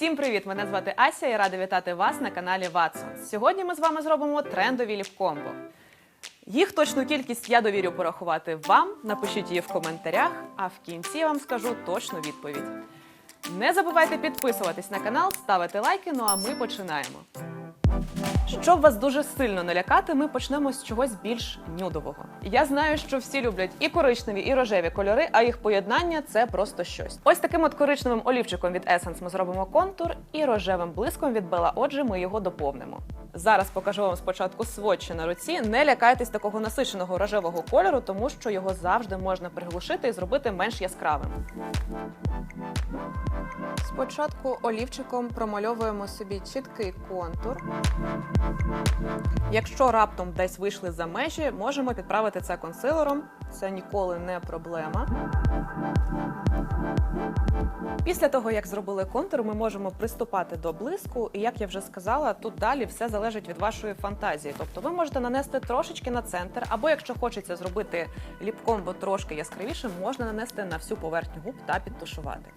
Всім привіт! Мене звати Ася і рада вітати вас на каналі Ватсон. Сьогодні ми з вами зробимо трендові ліпкомбо. Їх точну кількість я довірю порахувати вам. Напишіть її в коментарях, а в кінці я вам скажу точну відповідь. Не забувайте підписуватись на канал, ставити лайки. Ну а ми починаємо. Щоб вас дуже сильно налякати, ми почнемо з чогось більш нюдового. Я знаю, що всі люблять і коричневі, і рожеві кольори, а їх поєднання це просто щось. Ось таким от коричневим олівчиком від Essence ми зробимо контур, і рожевим блиском від Bella Отже ми його доповнимо. Зараз покажу вам спочатку сводчі на руці. Не лякайтесь такого насиченого рожевого кольору, тому що його завжди можна приглушити і зробити менш яскравим. Спочатку олівчиком промальовуємо собі чіткий контур. Якщо раптом десь вийшли за межі, можемо підправити це консилером. Це ніколи не проблема. Після того, як зробили контур, ми можемо приступати до блиску. І як я вже сказала, тут далі все залежить від вашої фантазії. Тобто ви можете нанести трошечки на центр, або якщо хочеться зробити ліпкомбо трошки яскравіше, можна нанести на всю поверхню губ та підтушувати.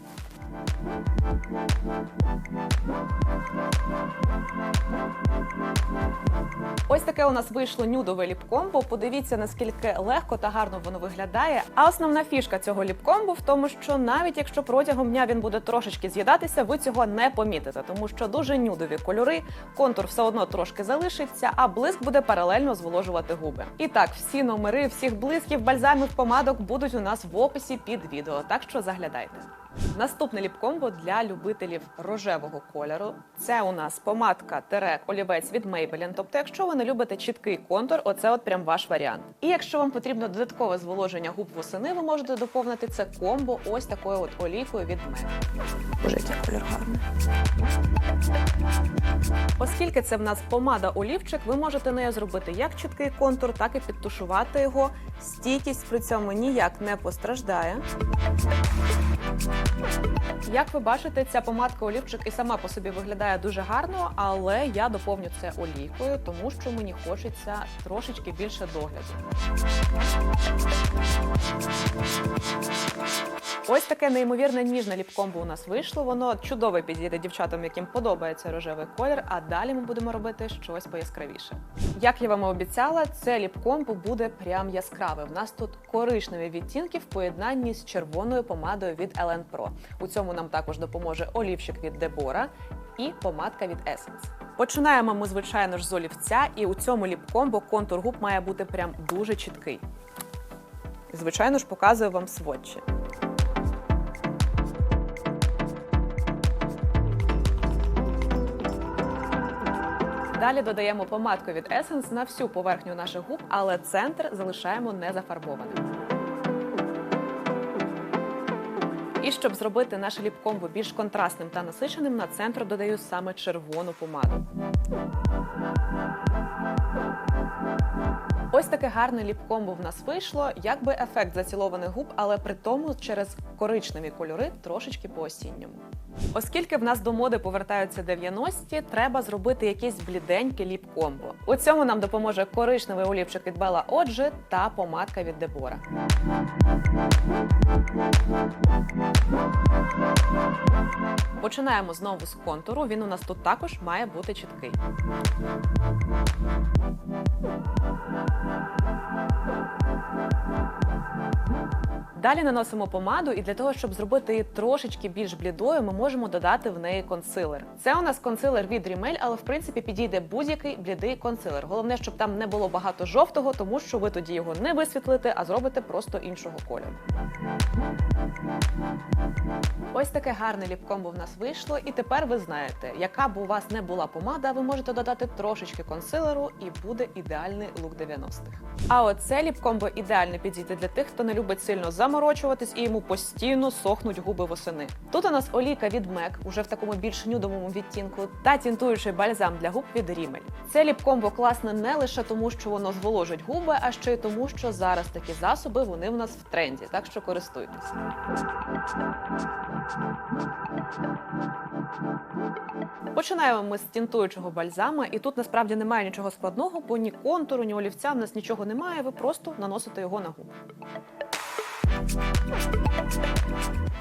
Ось таке у нас вийшло нюдове ліпкомбо. Подивіться, наскільки легко та гарно воно виглядає. А основна фішка цього ліпкомбо в тому, що навіть якщо протягом дня він буде трошечки з'їдатися, ви цього не помітите, тому що дуже нюдові кольори, контур все одно трошки залишиться, а блиск буде паралельно зволожувати губи. І так, всі номери всіх блисків, бальзамів, помадок будуть у нас в описі під відео, так що заглядайте. Наступне ліпкомбо для любителів рожевого кольору. Це у нас помадка терек олівець від Maybelline. Тобто, якщо ви не любите чіткий контур, оце от прям ваш варіант. І якщо вам потрібно додаткове зволоження губ восени, ви можете доповнити це комбо ось такою от олійкою від MAC. Боже, який колір гарний. Оскільки це в нас помада олівчик, ви можете нею зробити як чіткий контур, так і підтушувати його. Стійкість при цьому ніяк не постраждає. Як ви бачите, ця помадка олівчик і сама по собі виглядає дуже гарно, але я доповню це олійкою, тому що мені хочеться трошечки більше догляду. Ось таке неймовірне ніжне ліпкомбо у нас вийшло. Воно чудово підійде дівчатам, яким подобається рожевий колір. А далі ми будемо робити щось пояскравіше. Як я вам і обіцяла, це ліпкомбо буде прям яскраве. В нас тут коричневі відтінки в поєднанні з червоною помадою від Ellen Pro. У цьому нам також допоможе олівчик від Deborah і помадка від Essence. Починаємо ми, звичайно ж, з олівця, і у цьому ліпкомбо контур губ має бути прям дуже чіткий. Звичайно ж, показую вам сводчі. Далі додаємо помадку від Essence на всю поверхню наших губ, але центр залишаємо незафарбованим. І щоб зробити наше ліпкомбо більш контрастним та насиченим, на центр додаю саме червону помаду. Ось таке гарне ліпкомбо в нас вийшло, якби ефект зацілованих губ, але при тому через коричневі кольори трошечки по осінньому. Оскільки в нас до моди повертаються 90-ті, треба зробити якийсь бліденький ліп-комбо. У цьому нам допоможе коричневий олівчик від Bella Отже та помадка від Дебора. Починаємо знову з контуру. Він у нас тут також має бути чіткий. Thank you. Далі наносимо помаду, і для того, щоб зробити її трошечки більш блідою, ми можемо додати в неї консилер. Це у нас консилер від Rimmel, але в принципі підійде будь-який блідий консилер. Головне, щоб там не було багато жовтого, тому що ви тоді його не висвітлите, а зробите просто іншого кольору. Ось таке гарне ліпкомбо в нас вийшло, і тепер ви знаєте, яка б у вас не була помада, ви можете додати трошечки консилеру, і буде ідеальний лук 90-х. А оце ліпкомбо ідеально підійде для тих, хто не любить сильно заморочуватись і йому постійно сохнуть губи восени. Тут у нас олійка від MAC, уже в такому більш нюдовому відтінку, та тінтуючий бальзам для губ від Rimmel. Це ліпкомбо класне не лише тому, що воно зволожить губи, а ще й тому, що зараз такі засоби вони в нас в тренді, так що користуйтесь. Починаємо ми з тінтуючого бальзама, і тут насправді немає нічого складного, бо ні контуру, ні олівця в нас нічого немає. Ви просто наносите його на губи.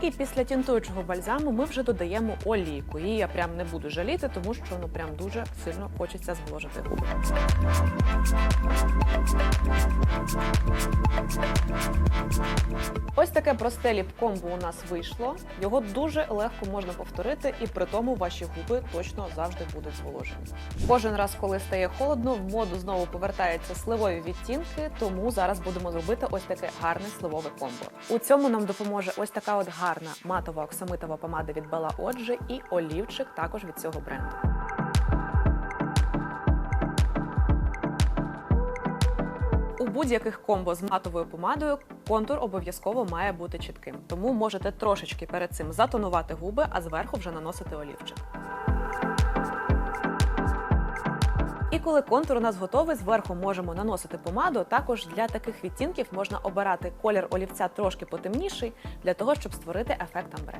І після тінтуючого бальзаму ми вже додаємо олійку. Її я прям не буду жаліти, тому що ну прям дуже сильно хочеться зволожити губи. Ось таке просте ліп-комбо у нас вийшло. Його дуже легко можна повторити, і при тому ваші губи точно завжди будуть зволожені. Кожен раз, коли стає холодно, в моду знову повертаються сливові відтінки, тому зараз будемо робити ось таке гарне сливове комбо. У цьому нам допоможе ось така от гарна матова оксамитова помада від Bella Odji і олівчик також від цього бренду. У будь-яких комбо з матовою помадою контур обов'язково має бути чітким, тому можете трошечки перед цим затонувати губи, а зверху вже наносити олівчик. І коли контур у нас готовий, зверху можемо наносити помаду. Також для таких відтінків можна обирати колір олівця трошки потемніший для того, щоб створити ефект амбре.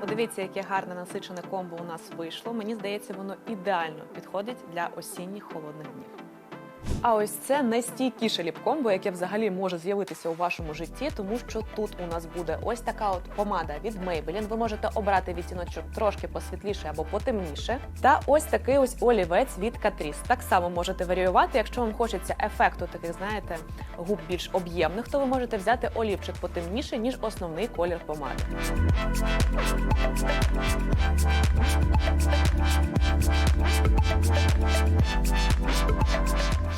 Подивіться, яке гарне насичене комбо у нас вийшло. Мені здається, воно ідеально підходить для осінніх холодних днів. А ось це найстійкіше ліп-комбо, яке взагалі може з'явитися у вашому житті, тому що тут у нас буде ось така от помада від Maybelline. Ви можете обрати відтіночок трошки посвітліше або потемніше. Та ось такий ось олівець від Catrice. Так само можете варіювати. Якщо вам хочеться ефекту таких, знаєте, губ більш об'ємних, то ви можете взяти олівчик потемніше, ніж основний колір помади.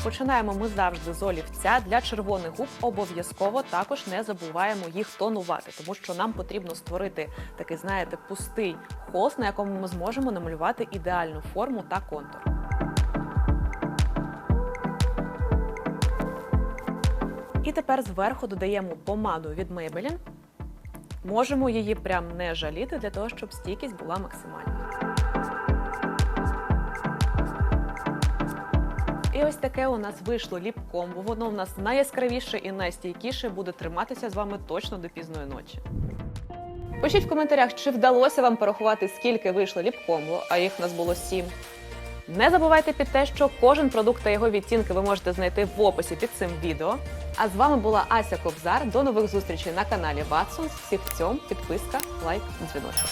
Починаємо ми завжди з олівця. Для червоних губ обов'язково також не забуваємо їх тонувати, тому що нам потрібно створити такий, знаєте, пустий холст, на якому ми зможемо намалювати ідеальну форму та контур. І тепер зверху додаємо помаду від Maybelline. Можемо її прям не жаліти для того, щоб стійкість була максимальна. І ось таке у нас вийшло ліп-комбо. Воно у нас найяскравіше і найстійкіше буде триматися з вами точно до пізної ночі. Пишіть в коментарях, чи вдалося вам порахувати, скільки вийшло ліп-комбо, а їх у нас було сім. Не забувайте під те, що кожен продукт та його відтінки ви можете знайти в описі під цим відео. А з вами була Ася Кобзар. До нових зустрічей на каналі Watsons. Всіх в цьому підписка, лайк, дзвіночок.